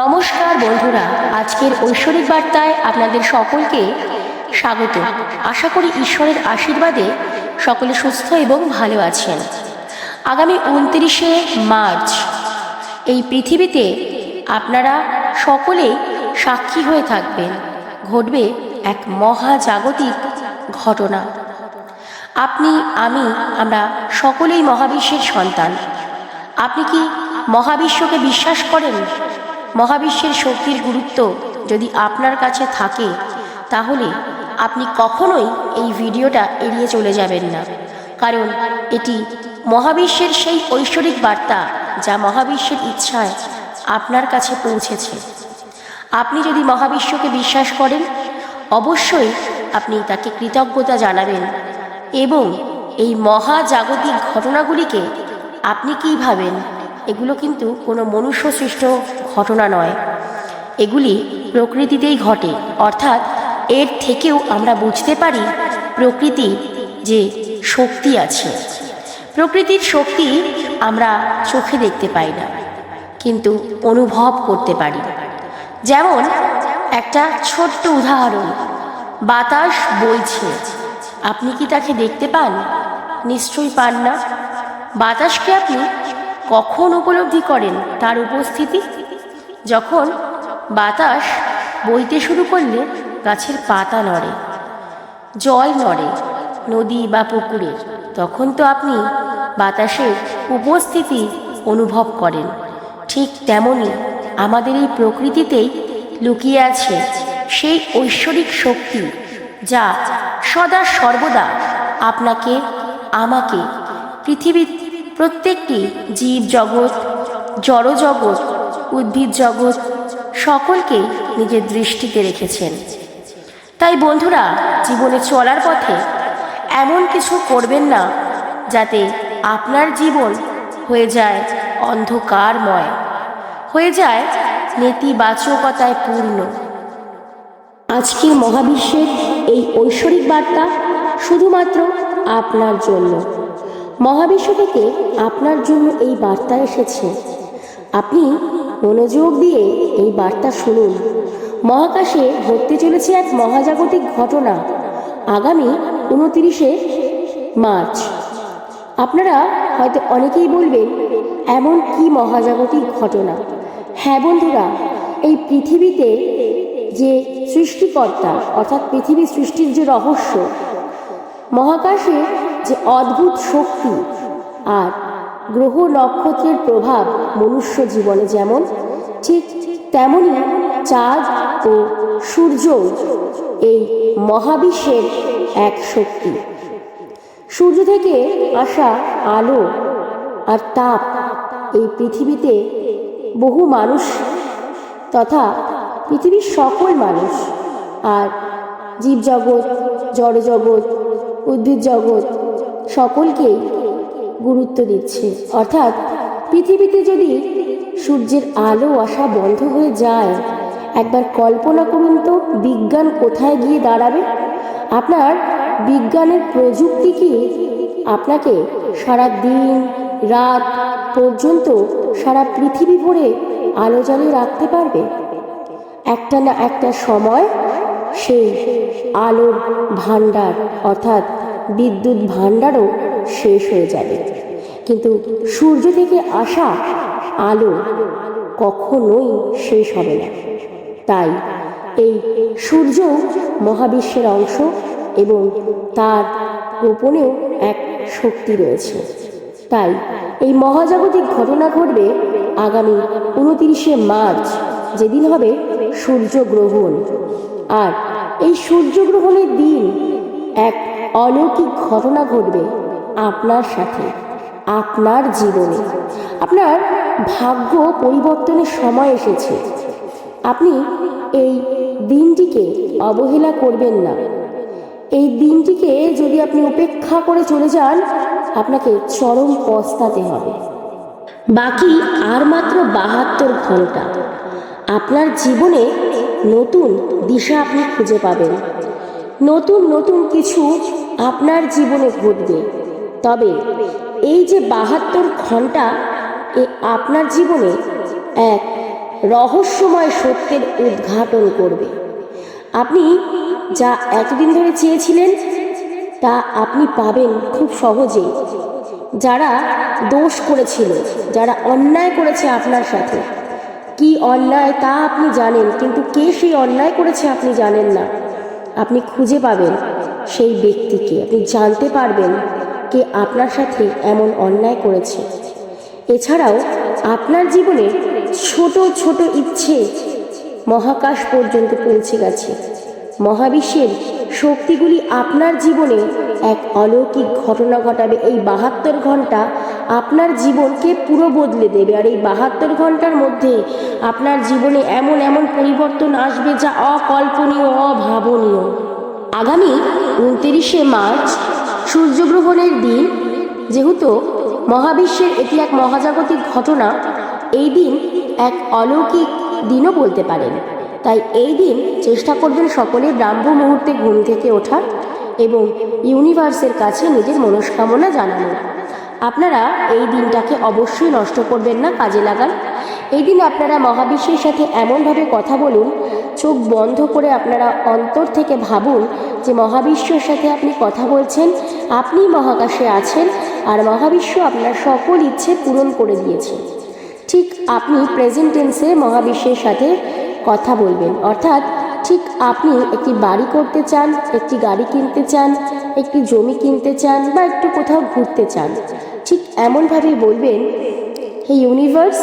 নমস্কার বন্ধুরা, আজকের ঐশ্বরিক বার্তায় আপনাদের সকলকে স্বাগত। আশা করি ঈশ্বরের আশীর্বাদে সকলে সুস্থ এবং ভালো আছেন। আগামী উনত্রিশে মার্চ, এই পৃথিবীতে আপনারা সকলেই সাক্ষী হয়ে থাকবেন। ঘটবে এক মহাজাগতিক ঘটনা। আপনি, আমি, আমরা সকলেই মহাবিশ্বের সন্তান। আপনি কি মহাবিশ্বকে বিশ্বাস করেন? মহাবিশ্বের শক্তির গুরুত্ব যদি আপনার কাছে থাকে, তাহলে আপনি কখনোই এই ভিডিওটা এড়িয়ে চলে যাবেন না। কারণ এটি মহাবিশ্বের সেই ঐশ্বরিক বার্তা যা মহাবিশ্বের ইচ্ছায় আপনার কাছে পৌঁছেছে। আপনি যদি মহাবিশ্বকে বিশ্বাস করেন, অবশ্যই আপনি তাকে কৃতজ্ঞতা জানাবেন এবং এই মহাজাগতিক ঘটনাগুলিকে আপনি কী ভাবেন, এগুলো কিন্তু কোনো মনুষ্য সৃষ্ট ঘটনা নয়। এগুলি প্রকৃতিতেই ঘটে, অর্থাৎ এর থেকেও আমরা বুঝতে পারি প্রকৃতির যে শক্তি আছে। প্রকৃতির শক্তি আমরা চোখে দেখতে পাই না, কিন্তু অনুভব করতে পারি। যেমন একটা ছোট্ট উদাহরণ, বাতাস বইছে। আপনি কি তাকে দেখতে পান? নিশ্চয়ই পান না। বাতাসকে আপনি কখন উপলব্ধি করেন তার উপস্থিতি? যখন বাতাস বইতে শুরু করলে গাছের পাতা নড়ে, জল নড়ে নদী বা পুকুরের তখন তো আপনি বাতাসের উপস্থিতি অনুভব করেন। ঠিক তেমনই আমাদের এই প্রকৃতিতেই লুকিয়ে আছে সেই ঐশ্বরিক শক্তি যা সদা সর্বদা আপনাকে, আমাকে, পৃথিবীর প্রত্যেকটি জীব জগৎ জড়জগৎ উদ্ভিদ জগৎ সকলকে নিজের দৃষ্টিতে রেখেছেন। তাই বন্ধুরা, জীবনে চলার পথে এমন কিছু করবেন না, যাতে আপনার জীবন হয়ে যায় অন্ধকারময়, হয়ে যায় নেতিবাচকতায় পূর্ণ। আজকের মহাবিশ্বের এই ঐশ্বরিক বার্তা শুধুমাত্র আপনার জন্য। মহাবিশ্ব থেকে আপনার জন্য এই বার্তা এসেছে। আপনি মনোযোগ দিয়ে এই বার্তা শুনুন। মহাকাশে ঘটতে চলেছে এক মহাজাগতিক ঘটনা। আগামী উনতিরিশে মার্চ। আপনারা হয়তো অনেকেই বলবেন, এমন কি মহাজাগতিক ঘটনা? হ্যাঁ বন্ধুরা, এই পৃথিবীতে যে সৃষ্টিকর্তা, অর্থাৎ পৃথিবী সৃষ্টির যে রহস্য, মহাকাশে যে অদ্ভুত শক্তি আর গ্রহ নক্ষত্রের প্রভাব মনুষ্য জীবনে যেমন, ঠিক তেমনই চাঁদ ও সূর্য এই মহাবিশ্বের এক শক্তি। সূর্য থেকে আসা আলো আর তাপ এই পৃথিবীতে বহু মানুষ তথা পৃথিবীর সকল মানুষ আর জীবজগৎ, জড়জগৎ উদ্ভিদ জগৎ সকলকেই গুরুত্ব দিচ্ছে। অর্থাৎ পৃথিবীতে যদি সূর্যের আলো আসা বন্ধ হয়ে যায়, একবার কল্পনা করুন তো বিজ্ঞান কোথায় গিয়ে দাঁড়াবে? আপনার বিজ্ঞানের প্রযুক্তি কি আপনাকে সারা দিন, রাত পর্যন্ত সারা পৃথিবী ভরে আলো জ্বালিয়ে রাখতে পারবে? একটা না একটা সময় সেই আলোর ভাণ্ডার, অর্থাৎ বিদ্যুৎ ভাণ্ডারও শেষ হয়ে যাবে। কিন্তু সূর্য থেকে আসা আলো কখনোই শেষ হবে না। তাই এই সূর্য মহাবিশ্বের অংশ এবং তার গোপনেও এক শক্তি রয়েছে। তাই এই মহাজাগতিক ঘটনা ঘটবে আগামী উনতিরিশে মার্চ, যেদিন হবে সূর্যগ্রহণ আর এই সূর্যগ্রহণের দিন এক অলৌকিক ঘটনা ঘটবে। আপনার সাথে, আপনার জীবনে। আপনার ভাগ্য পরিবর্তনের সময় এসেছে। আপনি এই দিনটিকে অবহেলা করবেন না। এই দিনটিকে যদি আপনি উপেক্ষা করে চলে যান, আপনাকে চরম পস্তাতে হবে। বাকি আর মাত্র বাহাত্তর ঘণ্টা। আপনার জীবনে নতুন দিশা আপনি খুঁজে পাবেন। নতুন নতুন কিছু আপনার জীবনে ঘটবে। তবে এই যে বাহাত্তর ঘণ্টা এ আপনার জীবনে এক রহস্যময় সত্যের উদ্ঘাটন করবে। আপনি যা এতদিন ধরে চেয়েছিলেন, তা আপনি পাবেন খুব সহজেই। যারা দোষ করেছিল, যারা অন্যায় করেছে আপনার সাথে, কি অন্যায় তা আপনি জানেন, কিন্তু কে সেই অন্যায় করেছে আপনি জানেন না। আপনি খুঁজে পাবেন সেই ব্যক্তিকে, আপনি জানতে পারবেন কে আপনার সাথে এমন অন্যায় করেছে? এছাড়াও, আপনার জীবনে ছোট ছোট ইচ্ছে মহাকাশ পর্যন্ত পৌঁছে গেছে। মহাবিশ্বের শক্তিগুলি আপনার জীবনে এক অলৌকিক ঘটনা ঘটাবে। এই বাহাত্তর ঘণ্টা আপনার জীবনকে পুরো বদলে দেবে। আর এই বাহাত্তর ঘণ্টার মধ্যে আপনার জীবনে এমন এমন পরিবর্তন আসবে যা অকল্পনীয়, অভাবনীয়। আগামী উনতিরিশে মার্চ সূর্যগ্রহণের দিন, যেহেতু মহাবিশ্বের এটি এক মহাজাগতিক ঘটনা, এই দিন এক অলৌকিক দিনও বলতে পারেন। তাই এই দিন চেষ্টা করবেন সকলে ব্রাহ্ম মুহূর্তে ঘুম থেকে ওঠার এবং ইউনিভার্সের কাছে নিজের মনস্কামনা জানানোর। আপনারা এই দিনটাকে অবশ্যই নষ্ট করবেন না, কাজে লাগান। এই দিন আপনারা মহাবিশ্বের সাথে এমনভাবে কথা বলুন, চোখ বন্ধ করে আপনারা অন্তর থেকে ভাবুন যে মহাবিশ্বর সাথে আপনি কথা বলছেন আপনি মহাকাশে আছেন আর মহাবিশ্ব আপনার সকল ইচ্ছে পূরণ করে দিয়েছে। ঠিক আপনি প্রেজেন্ট টেন্সে মহাবিশ্বের সাথে কথা বলবেন। অর্থাৎ ঠিক আপনি একটি বাড়ি করতে চান, একটি গাড়ি কিনতে চান, একটি জমি কিনতে চান বা একটু কোথাও ঘুরতে চান। ঠিক এমনভাবেই বলবেন, হে ইউনিভার্স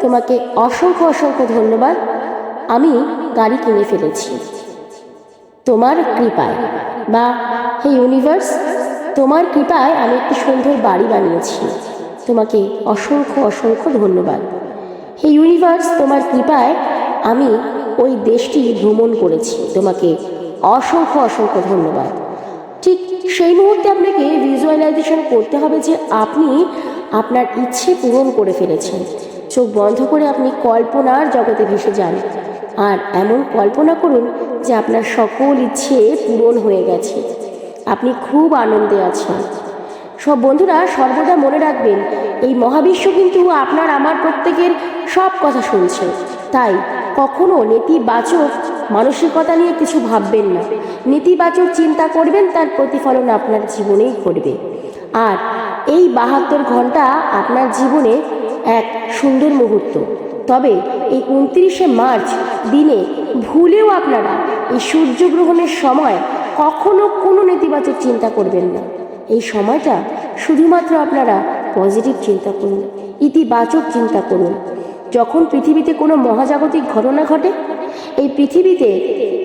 তোমাকে অসংখ্য অসংখ্য ধন্যবাদ। আমি গাড়ি কিনে ফেলেছি। তোমার কৃপায়। বা, হে ইউনিভার্স তোমার কৃপায় আমি একটি সুন্দর বাড়ি বানিয়েছি। তোমাকে অসংখ্য অসংখ্য ধন্যবাদ। হে ইউনিভার্স তোমার কৃপায় আমি ওই দেশটি ভ্রমণ করেছি। তোমাকে অসংখ্য অসংখ্য ধন্যবাদ। ঠিক সেই মুহূর্তে আপনাকে ভিজুয়ালাইজেশন করতে হবে যে আপনি আপনার ইচ্ছে পূরণ করে ফেলেছেন। চোখ বন্ধ করে আপনি কল্পনার জগতে ভেসে যান। আর এমন কল্পনা করুন যে আপনার সকল ইচ্ছে পূরণ হয়ে গেছে। আপনি খুব আনন্দে আছেন। সব বন্ধুরা, সর্বদা মনে রাখবেন, এই মহাবিশ্ব কিন্তু আপনার, আমার প্রত্যেকের সব কথা শুনছে। তাই কখনো নেতিবাচক মানসিকতা নিয়ে কিছু ভাববেন না। নেতিবাচক চিন্তা করবেন, তার প্রতিফলন আপনার জীবনেই ঘটবে। আর এই বাহাত্তর ঘণ্টা আপনার জীবনে এক সুন্দর মুহূর্ত। তবে এই উনত্রিশে মার্চ দিনে ভুলেও আপনারা এই সূর্যগ্রহণের সময় কখনো কোনো নেতিবাচক চিন্তা করবেন না। এই সময়টা শুধুমাত্র আপনারা পজিটিভ চিন্তা করুন, ইতিবাচক চিন্তা করুন। যখন পৃথিবীতে কোনো মহাজাগতিক ঘটনা ঘটে, এই পৃথিবীতে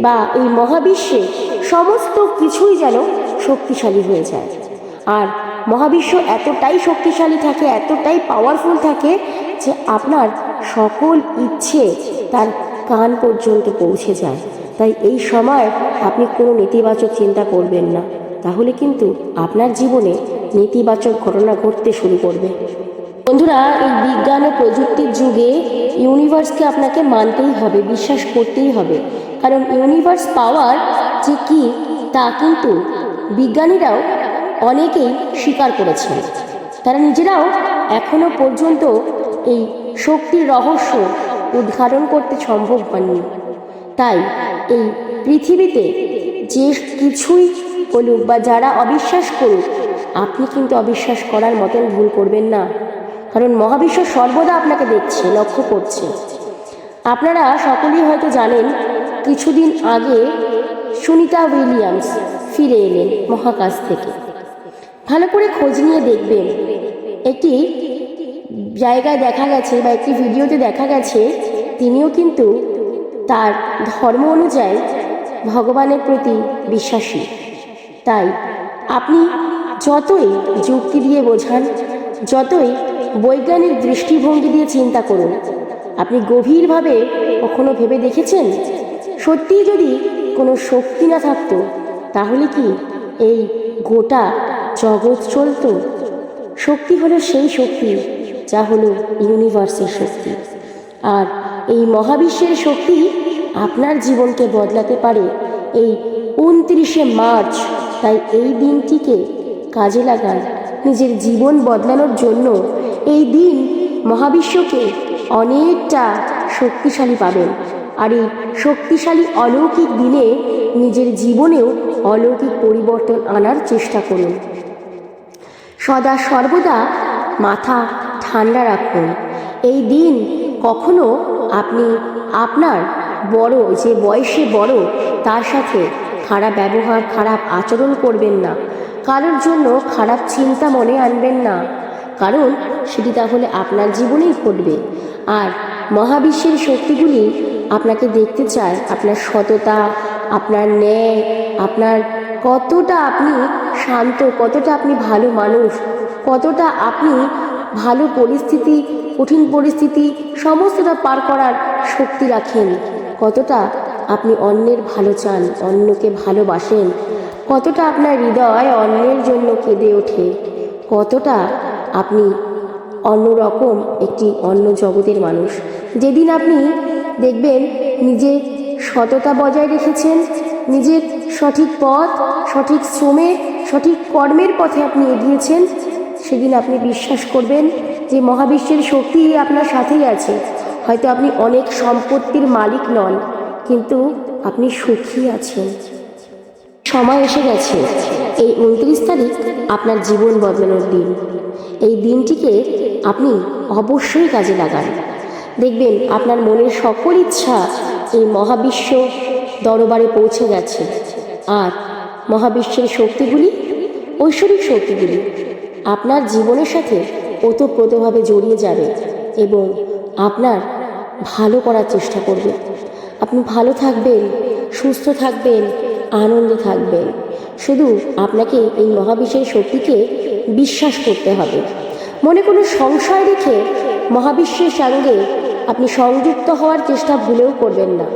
বা এই মহাবিশ্বে সমস্ত কিছুই যেন শক্তিশালী হয়ে যায়। আর মহাবিশ্ব এতটাই শক্তিশালী থাকে, এতটাই পাওয়ারফুল থাকে যে আপনার সকল ইচ্ছে তার কান পর্যন্ত পৌঁছে যায়। তাই এই সময় আপনি কোনো নেতিবাচক চিন্তা করবেন না। তাহলে কিন্তু আপনার জীবনে নেতিবাচক ঘটনা ঘটতে শুরু করবে। বন্ধুরা, এই বিজ্ঞান ও প্রযুক্তির যুগে ইউনিভার্সকে আপনাকে মানতেই হবে, বিশ্বাস করতেই হবে। কারণ ইউনিভার্স পাওয়ার যে কি, তা কিন্তু বিজ্ঞানীরাও অনেকেই স্বীকার করেছেন। তারা নিজেরাও এখনও পর্যন্ত এই শক্তির রহস্য উদ্ঘাটন করতে সম্ভব হয়নি তাই এই পৃথিবীতে যে কিছুই বলুক বা যারা অবিশ্বাস করুক, আপনি কিন্তু অবিশ্বাস করার মতন ভুল করবেন না। কারণ মহাবিশ্ব সর্বদা আপনাকে দেখছে, লক্ষ্য করছে। আপনারা সকলেই হয়তো জানেন, কিছুদিন আগে সুনিতা উইলিয়ামস ফিরে এলেন মহাকাশ থেকে। ভালো করে খোঁজ নিয়ে দেখবেন, একটি জায়গায় দেখা গেছে বা একটি ভিডিওতে দেখা গেছে, তিনিও কিন্তু তার ধর্ম অনুযায়ী ভগবানের প্রতি বিশ্বাসী। তাই আপনি যতই যুক্তি দিয়ে বোঝান, যতই বৈজ্ঞানিক দৃষ্টিভঙ্গি দিয়ে চিন্তা করুন, আপনি গভীরভাবে কখনো ভেবে দেখেছেন? সত্যিই যদি কোনো শক্তি না থাকতো, তাহলে কি এই গোটা জগৎ চলতো? শক্তি হলো সেই শক্তি যা হলো ইউনিভার্সের শক্তি। আর এই মহাবিশ্বের শক্তি আপনার জীবনকে বদলাতে পারে। এই উনত্রিশে মার্চ, তাই এই দিনটিকে কাজে লাগান। নিজের জীবন বদলানোর জন্য এই দিন মহাবিশ্বকে অনেকটা শক্তিশালী পাবেন। আর এই শক্তিশালী অলৌকিক দিনে নিজের জীবনেও অলৌকিক পরিবর্তন আনার চেষ্টা করুন। সদা সর্বদা মাথা ঠান্ডা রাখুন। এই দিন কখনো আপনি, আপনার বড়, যে বয়সে বড়, তার সাথে খারাপ ব্যবহার, খারাপ আচরণ করবেন না। কারোর জন্য খারাপ চিন্তা মনে আনবেন না। কারণ সেটি তাহলে আপনার জীবনেই ঘটবে। আর মহাবিশ্বের শক্তিগুলি আপনাকে দেখতে চায়, আপনার সততা, আপনার ন্যায়, আপনার কতটা আপনি শান্ত, কতটা আপনি ভালো মানুষ, কতটা আপনি ভালো পরিস্থিতি কঠিন পরিস্থিতি সমস্তটা পার করার শক্তি রাখেন। কতটা আপনি অন্যের ভালো চান, অন্যকে ভালোবাসেন, কতটা আপনার হৃদয় অন্যের জন্য কেঁদে ওঠে, কতটা আপনি অন্যরকম একটি অন্য জগতের মানুষ। যেদিন আপনি দেখবেন নিজে সততা বজায় রেখেছেন, নিজের সঠিক পথ, সঠিক শ্রমে, সঠিক কর্মের পথে আপনি এগিয়েছেন, সেদিন আপনি বিশ্বাস করবেন যে মহাবিশ্বের শক্তি আপনার সাথেই আছে। হয়তো আপনি অনেক সম্পত্তির মালিক নন, কিন্তু আপনি সুখী আছেন। সময় এসে গেছে। এই উনত্রিশ তারিখ আপনার জীবন বদলানোর দিন। এই দিনটিকে আপনি অবশ্যই কাজে লাগান। দেখবেন আপনার মনের সকল ইচ্ছা এই মহাবিশ্ব দরবারে পৌঁছে গেছে। আর মহাবিশ্বের শক্তিগুলি ঐশ্বরিক শক্তিগুলি আপনার জীবনের সাথে ওতপ্রোতভাবে জড়িয়ে যাবে এবং আপনার ভালো করার চেষ্টা করবে। আপনি ভালো থাকবেন, সুস্থ থাকবেন, আনন্দে থাকবেন। শুধু আপনাকে এই মহাবিশ্বের শক্তিকে বিশ্বাস করতে হবে। মনে কোনো সংশয় রেখে মহাবিশ্বের সঙ্গে আপনি সংযুক্ত হওয়ার চেষ্টা ভুলেও করবেন না।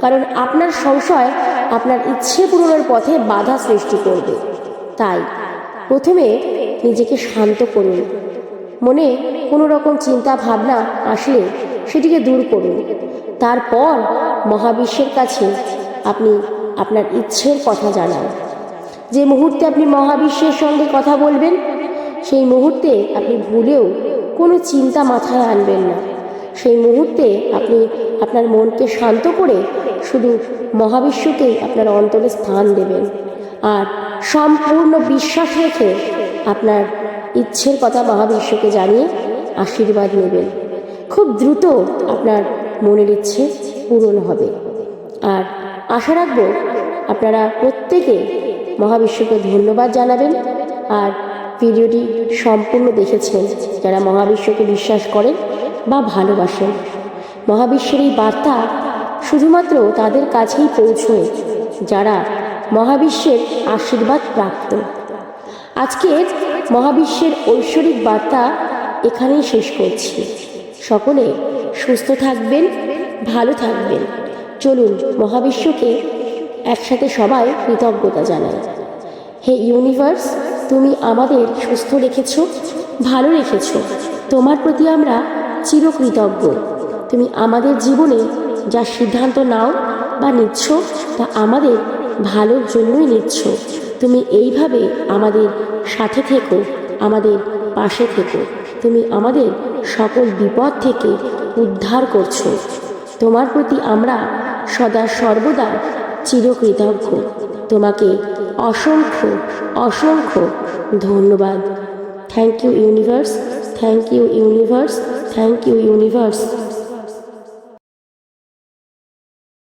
কারণ আপনার সংশয় আপনার ইচ্ছে পূরণের পথে বাধা সৃষ্টি করবে। তাই প্রথমে নিজেকে শান্ত করুন। মনে কোনো রকম চিন্তা ভাবনা আসলে সেটিকে দূর করুন। তারপর মহাবিশ্বের কাছে আপনি আপনার ইচ্ছের কথা জানান। যে মুহূর্তে আপনি মহাবিশ্বের সঙ্গে কথা বলবেন, সেই মুহূর্তে আপনি ভুলেও কোনো চিন্তা মাথায় আনবেন না। সেই মুহূর্তে আপনি আপনার মনকে শান্ত করে শুধু মহাবিশ্বকেই আপনার অন্তরে স্থান দেবেন। আর সম্পূর্ণ বিশ্বাস রেখে আপনার ইচ্ছের কথা মহাবিশ্বকে জানিয়ে আশীর্বাদ নেবেন। খুব দ্রুত আপনার মনের ইচ্ছে পূরণ হবে। আর আশা রাখব আপনারা প্রত্যেকে মহাবিশ্বকে ধন্যবাদ জানাবেন আর ভিডিওটি সম্পূর্ণ দেখেছেন যারা মহাবিশ্বকে বিশ্বাস করেন বা ভালোবাসেন। মহাবিশ্বের এই বার্তা শুধুমাত্র তাদের কাছেই পৌঁছয় যারা মহাবিশ্বের আশীর্বাদ প্রাপ্ত। আজকের মহাবিশ্বের ঐশ্বরিক বার্তা এখানেই শেষ করছি। সকলে সুস্থ থাকবেন, ভালো থাকবেন। চলুন মহাবিশ্বকে একসাথে সবাই কৃতজ্ঞতা জানাই। হে ইউনিভার্স, তুমি আমাদের সুস্থ রেখেছ, ভালো রেখেছ। তোমার প্রতি আমরা চিরকৃতজ্ঞ। তুমি আমাদের জীবনে যা সিদ্ধান্ত নাও বা নিচ্ছ, তা আমাদের ভালোর জন্যই নিচ্ছ। তুমি এইভাবে আমাদের সাথে থেকো, আমাদের পাশে থেকো। তুমি আমাদের সকল বিপদ থেকে উদ্ধার করছ। তোমার প্রতি আমরা সদা সর্বদা চিরকৃতজ্ঞ। তোমাকে অসংখ্য অসংখ্য ধন্যবাদ। Thank you universe thank you universe thank you universe